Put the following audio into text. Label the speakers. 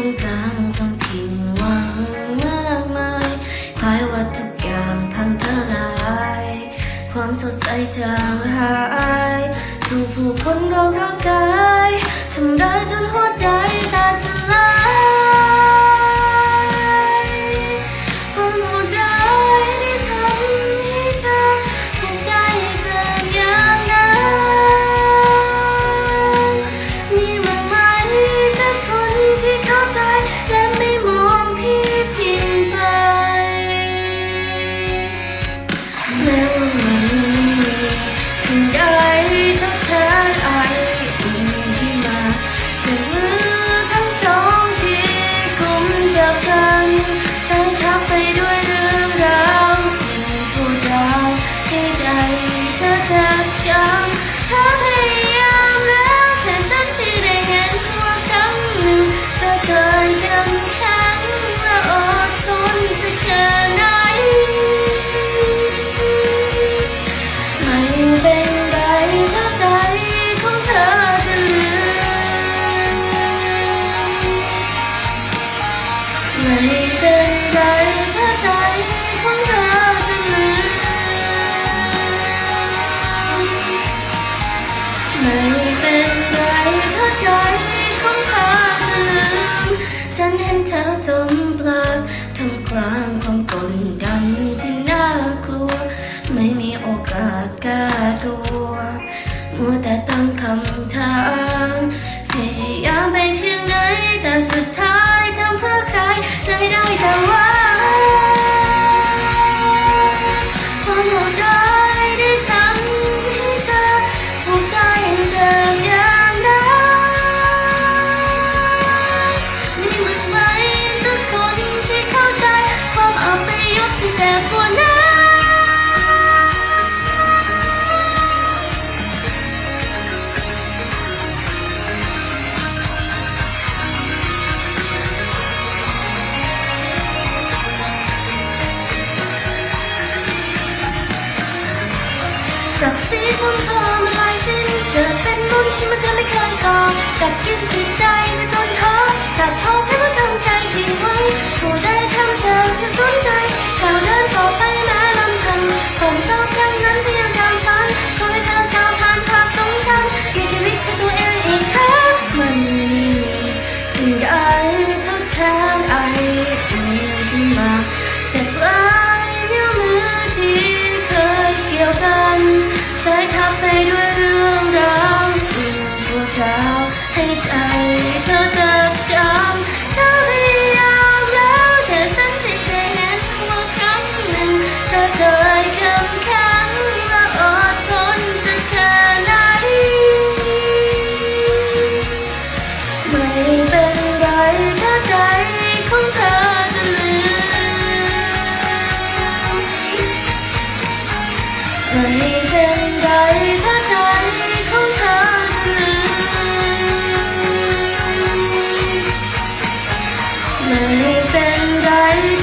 Speaker 1: ท่กลางความผิดหวังมากมายคล้ายว่าทุกอย่างพังทลาย ความสดใสจางหายถูกผู้คนรอบร่างกายทำร้ายจนหัวใจแตกสลาย อพยายามแล้วแต่ฉันที่ได้เห็นว่าครั้งหนึ่งเธอเคยเดิมแงและอดทนสักแค่ไหนไม่เป็นไรเพราะใจของเธอจะลืไม่เป็น เธอจมปลักทำกลางความกดดันที่น่ากลัว ไม่มีโอกาสแก้ตัว มัวแต่ตั้งคำถาม จับสีมุนผมทองลายสิ้นเกิดเป็นมุ่นที่มันเธอไม่เคยก่อกัดกินจิตใจ 你还要听吗？and I